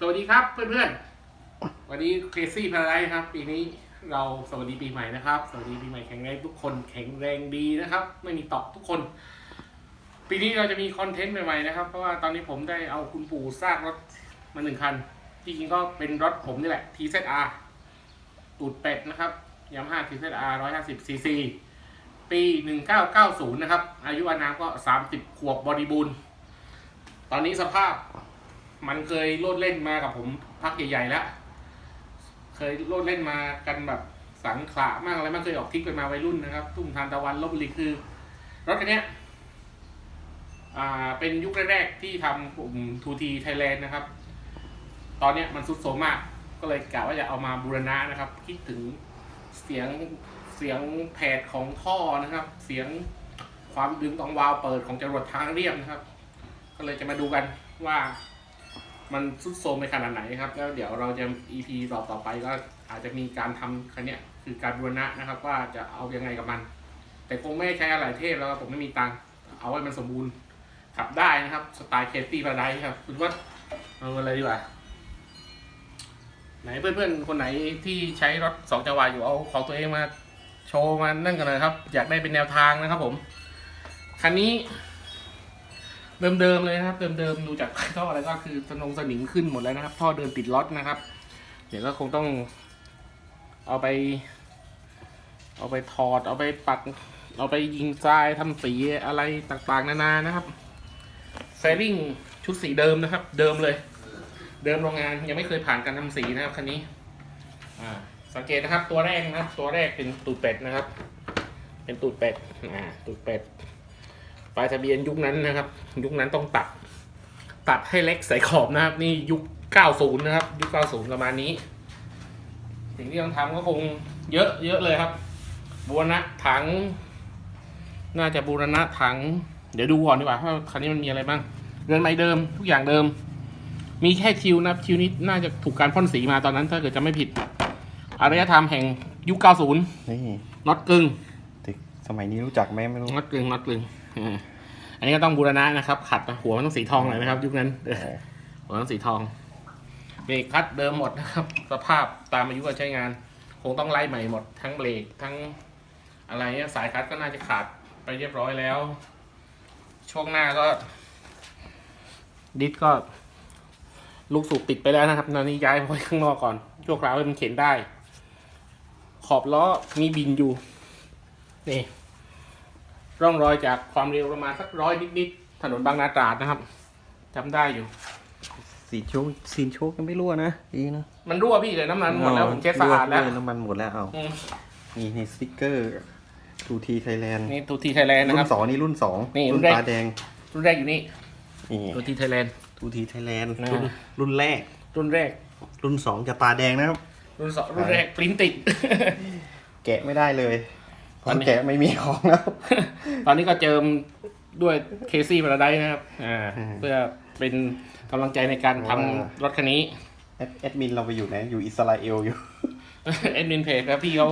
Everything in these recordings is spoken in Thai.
สวัสดีครับเพื่อนๆ วันนี้เคซี่พาราไดครับ ปีนี้เราสวัสดีปีใหม่นะครับ สวัสดีปีใหม่แข็งแรงทุกคนแข็งแรงดีนะครับ ไม่มีตอกทุกคน ปีนี้เราจะมีคอนเทนต์ใหม่ๆนะครับ เพราะว่าตอนนี้ผมได้เอาคุณปู่สร้างรถมาหนึ่งคัน ที่จริงก็เป็นรถผมนี่แหละ TZR ตูดเป็ดนะครับยามาฮ่า TZR 150 cc ปี 1990 นะครับ อายุอานามก็ 30 ขวบบริบูรณ์ ตอนนี้สภาพ มันเคยโลดเล่นมากับผมพักใหญ่ๆแล้ว เคยโลดเล่นมากันแบบสังขละมากอะไรมันเคยออกทริปกันมาวัยรุ่นนะครับ ทุ่งทานตะวันลบบุรีคือ รถคันนี้อ่าเป็นยุคแรกๆที่ทำกลุ่มทูทีไทยแลนด์นะครับ ตอนนี้มันสุดโทรมมาก ก็เลยกะว่าจะเอามาบูรณะนะครับ คิดถึงเสียงเสียงแผดของท่อนะครับ เสียงความดึงของวาล์วเปิดของจรวดทางเรียบนะครับ ก็เลยจะมาดูกันว่า มันสุดโทรมไปขนาดไหนครับ แล้วเดี๋ยวเราจะ EP ต่อต่อไปก็อาจจะมีการทำคันเนี้ยคือการบูรณะนะครับ ว่าจะเอายังไงกับมัน แต่คงไม่ใช้อะไรเทพแล้วผมไม่มีตังค์เอาไว้มันสมบูรณ์ขับได้นะครับ สไตล์เคสตี้พาราไดครับ คุณว่าเอาอะไรดีกว่า ไหนเพื่อนๆ คนไหนที่ใช้รถสองจังหวะอยู่เอาของตัวเองมาโชว์มานั่นกันเลยครับ อยากได้เป็นแนวทางนะครับผม คันนี้ เดิมๆเลยนะครับ เดิมๆดูจากท่ออะไรก็คือสนงสนิมขึ้นหมดแล้วนะครับ ท่อเดินติดล็อตนะครับ เดี๋ยวก็คงต้อง เอาไป เอาไปถอด เอาไปปัก เอาไปยิงทรายทำสีอะไรต่างๆ นานานะครับแฟริ่งชุดสีเดิมนะครับ เดิมเลย เดิมโรงงานยังไม่เคยผ่านการทำสีนะครับคันนี้ อ่า สังเกตนะครับ ตัวแรกนะครับ ตัวแรกเป็นตูดเป็ดนะครับ เป็นตูดเป็ดอ่าตูดเป็ด ปลายทะเบียนยุคนั้นนะครับ ยุคนั้นต้องตัด ตัดให้เล็กใส่ขอบนะครับ นี่ยุค 90 นะครับ ยุค 90 ประมาณนี้ สิ่งที่ต้องทำก็คงเยอะเยอะเลยครับบูรณะถัง น่าจะบูรณะถัง เดี๋ยวดูก่อนดีกว่าว่าคันนี้มันมีอะไรบ้างเรือนไม้เดิมทุกอย่างเดิม มีแค่คิวนะครับคิวนี้น่าจะถูกการพ่นสีมาตอนนั้น ถ้าเกิดจะไม่ผิดอารยธรรมแห่งยุค 90นี่น็อตกึ่งเด็กสมัยนี้รู้จักไหมไม่รู้น็อตกึ่งน็อตกึ่ง อันนี้ก็ต้องบูรณะนะครับ ขัดหัวมันต้องสีทองหน่อยนะครับ ยุคนั้นหัวต้องสีทองเบรกคัดเดิมหมดนะครับ สภาพตามอายุการใช้งาน คงต้องไล่ใหม่หมดทั้งเบรกทั้งอะไรเนี่ยสายคัดก็น่าจะขาดไปเรียบร้อยแล้ว ช่วงหน้าก็ ดิสก็ ลูกสูบติดไปแล้วนะครับตอนนี้ย้ายไปข้างนอกก่อนชั่วคราวให้มันเข็นได้ ขอบล้อมีบินอยู่ นี่ ร่องรอยจากความเร็วประมาณสักร้อยนิดๆถนนบางนาตราดนะครับจำได้อยู่ สีโชคสีโชคยังไม่รั่วนะดีนะมันรั่วพี่เลยน้ำมันหมดแล้วผมเช็ดสะอาดแล้วรั่น้ำมันหมดแล้วเอาอืมนี่นี่สติ๊กเกอร์ทูทีไทยแลนด์นี่ตูทีไทยแลนด์นะรุ่ครับนสองนี่รุ่นสองนี่รุ่รุ่นนแรก ตาแดงรุ่นแรกอยู่นี่นี่ตูทีไทยแลนด์ ทูทีไทยแลนด์อ่ารุ่นรุ่นแรก รุ่นแรก รุ่นสองจะตาแดงนะครับ รุ่นสองรุ่นแรกปริ้นติด แกะไม่ได้เลย เพตอนราะนี้แกะไม่มีของแล้ว ตอนนี้ก็เจิมด้วยเคซี่พาราไดนะครับอ่าอืมเพื่อเป็นกำลังใจในการทำว้าวรถคันนี้แอดแอดมินเราไปอยู่ไหนอยู่อิสราเอลอยู่เอ็ดมินเพจครับพี่เขา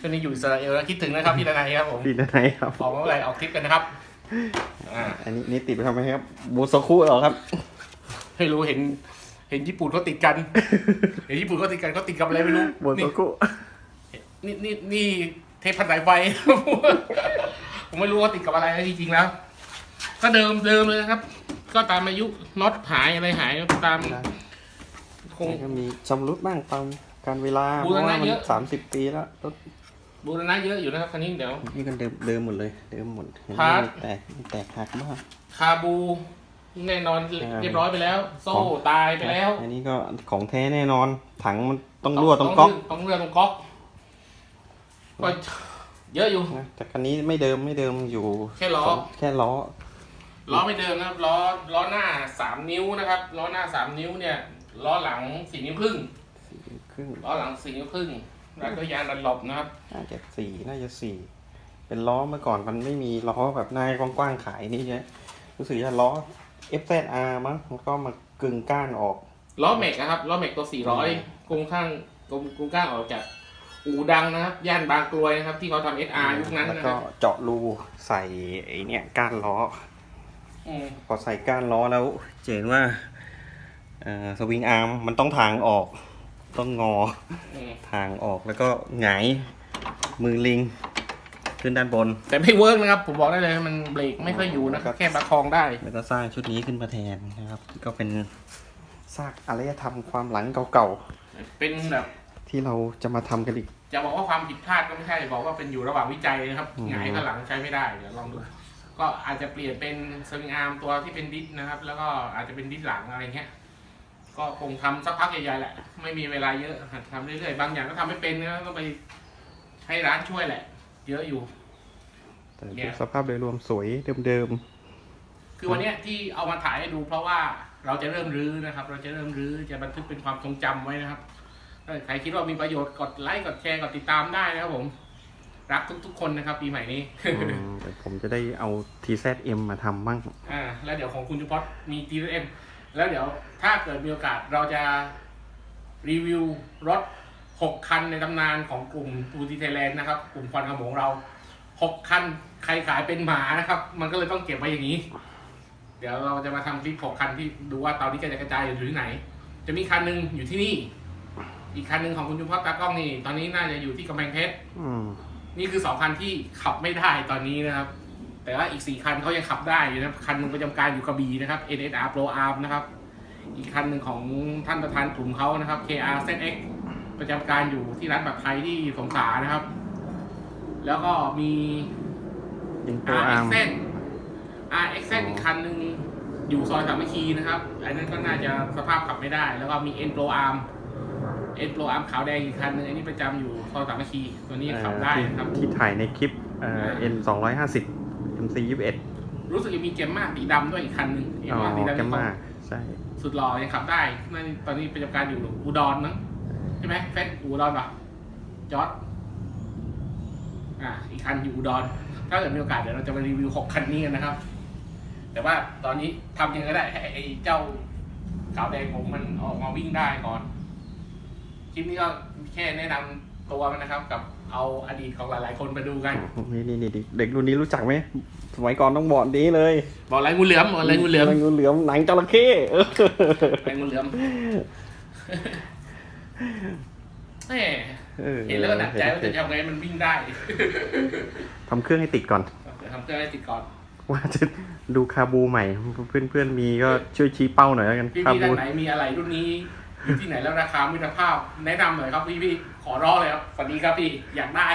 ช่วงนี้อยู่อิสราเอลแล้วคิดถึงนะครับพี่ดนายครับผมพี่ไหนครับออกมาเมื่อไหร่ออกทริปกันนะครับอ่าอันนี้นี่ติดไปทำไมครับโบโซคุเหรอครับไม่รู้เห็น เห็นญี่ปุ่นเขาติดกันเห็นญี่ปุ่นเขาติดกันเขาติดกับอะไรไม่รู้โบโซคุนี่นี่นี่ เทปพันสายไฟ ผมไม่รู้ว่าติดกับอะไรนะจริงๆแล้ว ก็เดิมเดิมเลยนะครับ ก็ตามอายุน็อตหายอะไรหายก็ตามคงก็มีชำรุดบ้างตามการเวลาบูเพรณะราะว่ามันเยอะ สามสิบปีแล้วรถบูรณะเยอะอยู่นะครับคันนี้เดี๋ยว นี่ก็เดิมเดิมหมดเลย เดิมหมดเห็นไหมพาร์ท มันแตกมันแตกหักมาก คาบู แน่นอนอ่าเรียบร้อยไปแล้ว โซ่ของ ตายไปแล้วอันนี้ก็ของแท้แน่นอน ถังมันต้องรั่วต้องก๊อก ต้องเรือตรงก๊อก ก็เยอะอยู่ นะแต่คันนี้ไม่เดิมไม่เดิมอยู่แค่ล้อ สงแค่ล้อ ล้อไม่เดิมนะครับล้อล้อหน้าสามนิ้วนะครับล้อหน้าสามนิ้วเนี่ยล้อหลังสี่นิ้วครึ่งครึ่งล้อหลังสี่นิ้วครึ่งแล้วก็ยางดันหลบนะครับ น่าจะสี่น่าจะสี่เป็นล้อเมื่อก่อนมันไม่มีล้อแบบหน้ากว้างๆขายนี่ใช่รู้สึกจะล้อ FZR มั้งมันก็มากึ่งก้านออก ล้อแม็กนะครับล้อแม็กตัวสี่ร้อยกงข้างกงกงข้างออกจาก อู่ดังนะครับ ย่านบางกรวยนะครับ ที่เขาทำเอสอาร์ยุคนั้นแล้วนะคก็รับเจาะรูใส่ไอ้เนี่ยก้านล้อ อืมพอใส่ก้านล้อแล้วจะเห็นว่าเอ่อสวิงอาร์มมันต้องทางออก ต้องงออืมทางออกแล้วก็หงายมือลิง ขึ้นด้านบน แต่ไม่เวิร์กนะครับ ผมบอกได้เลยมันเบรกไม่ค่อยอยู่นะครับแค่ประคองได้ แล้วก็สร้างชุดนี้ขึ้นมาแทนนะครับ ก็เป็นซากอารยธรรมความหลังเก่าเป็นแบบๆ ที่เราจะมาทำกันอีก จะบอกว่าความผิดพลาดก็ไม่ใช่บอกว่าเป็นอยู่ระหว่างวิจัยนะครับอืม หงายข้างหลังใช้ไม่ได้เดี๋ยวลองดู ก็อาจจะเปลี่ยนเป็นสวิงอาร์มตัวที่เป็นดิสนะครับ แล้วก็อาจจะเป็นดิสหลังอะไรเงี้ยก็คงทำสักพักใหญ่ๆแหละ ไม่มีเวลาเยอะหัดทำเรื่อยๆบางอย่างก็ทำไม่เป็นนะต้องไปให้ร้านช่วยแหละ เยอะอยู่ แต่เนี่ยสภาพโดยรวมสวยเดิมคือวันเนี้ยที่เอามาถ่ายให้ดูเพราะว่าเราจะเริ่มรื้อนะครับ เราจะเริ่มรื้อจะบันทึกเป็นความทรงจำไว้นะครับถ้า ใครคิดว่ามีประโยชน์กดไลค์กดแชร์กดติดตามได้นะครับผม รักทุกๆ คนนะครับ ปีใหม่นี้ๆอืมแต่ผมจะได้เอา TZM มาทำบ้างอ่าแล้วเดี๋ยวของคุณจุพอตมี TM แล้วเดี๋ยวถ้าเกิดมีโอกาสเราจะรีวิวรถ 6 คันในตำนานของกลุ่มทูทีไทยแลนด์นะครับ กลุ่มควันขโมงเรา 6 คัน ใครขายเป็นหมานะครับ มันก็เลยต้องเก็บไว้อย่างนี้ เดี๋ยวเราจะมาทำคลิป 6 คันที่ดูว่าตอนนี้กระจายกระจายอยู่ที่ไหน จะมีคันหนึ่งอยู่ที่นี่ อีกคันหนึ่งของคุณจุพอตตากล้องนี่ ตอนนี้น่าจะอยู่ที่กำแพงเพชรอืมนี่คือสองคันที่ขับไม่ได้ตอนนี้นะครับ แต่ว่าอีกสี่คันเขายังขับได้อยู่นะครับคันหนึ่งประจำการอยู่กระบี่นะครับ NSR Pro Arm นะครับ อีกคันหนึ่งของท่านประธานกลุ่มเขานะครับ KR ZX ประจำการอยู่ที่ร้านแบบไทยที่สงขลานะครับ แล้วก็มี ยิงโปรอาร์ม RXZ RXZ อีกคันหนึ่งอยู่ซอยสามัคคีนะครับ อันนั้นก็น่าจะสภาพขับไม่ได้ แล้วก็มี N Pro Arm N Pro Arm ขาวแดงอีกคันหนึ่งอันนี้ประจำอยู่ซอยสามัคคีตัวนี้ขับได้ที่นะครับ ที่ถ่ายในคลิปเอ่ออ่า N สองร้อยห้าสิบ MC ยี่สิบเอ็ดรู้สึกจะมีเกมมาสีดำด้วยอีกคันหนึ่งเกมอ๋อมาสีดำแกมที่มาเขาใช่ สุดหล่อยังขับได้นั่นตอนนี้ประจำการอยู่อุดรมั้งใช่ไหมเฟสอุดรปะจอร์ดอะอีกคันอยู่อุดรถ้าเกิดมีโอกาสเดี๋ยวเราจะมารีวิวหกคันนี้กันนะครับ แต่ว่าตอนนี้ทำยังไงก็ได้ให้ไอ้เจ้าขาวแดงผมมันออกมาวิ่งได้ก่อน คลิปนี้ก็แค่แนะนำตัวมันนะครับ กับเอาอดีตของหลายๆ คนมาดูกัน นี่นี่นี่เด็กรุ่นนี้รู้จักไหมสมัยก่อนต้องบอกนี้เลยบอกอะไรงูเหลือมบอกอะไรงูเหลือมงูเหลือมหนังจระเข้เอออะไรงูเหลือมแหมออเห็นแล้วก็หนักใจว่าจะทำไงให้มันวิ่งได้ทำเครื่องให้ติดก่อนเดี๋ยวทำเครื่องให้ติดก่อนว่าจะดูคาบูใหม่ เพื่อนเพื่อนๆมีก็ช่วยชี้เป้าหน่อยแล้วกันพี่คาพี่บูท่านไหนมีอะไรรุ่นนี้ อยู่ที่ไหนแล้วราคามิตรภาพแนะนำหน่อยครับพี่พี่ขอร้องเลยครับสวัสดีครับพี่อยากได้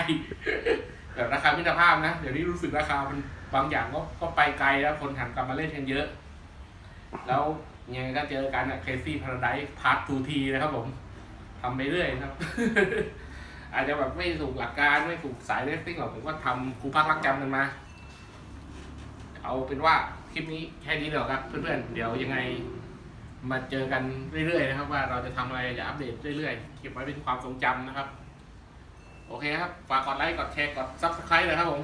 แบบราคามิตรภาพนะเดี๋ยวนี้รู้สึกราคามันบางอย่างก็ก็ไปไกลแล้วคนหันกลับมาเล่นกันเยอะ แล้วยังไงก็เจอกันอะ Crazy Paradise Part 2T นะครับผมทำไปเรื่อยครับ อาจจะแบบไม่ถูกหลักการไม่ถูกสายเลสซิ่งหรอกผมก็ทำครูพักรักจำกันมา เอาเป็นว่าคลิปนี้แค่นี้เดี๋ยวครับ เพื่อนๆเดี๋ยวยังไง มาเจอกันเรื่อยๆนะครับ ว่าเราจะทำอะไรจะอัปเดตเรื่อยๆเก็บไว้เป็นความทรงจำนะครับ โอเคครับฝากกดไลค์กดแชร์กด subscribe เลยครับผม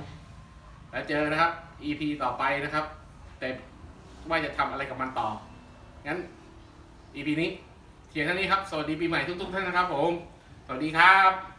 แล้วเจอนะครับ EP ต่อไปนะครับ แต่ว่าจะทำอะไรกับมันต่องั้น EP นี้เพียงเท่านี้ครับ สวัสดีปีใหม่ทุกๆท่านนะครับผม สวัสดีครับ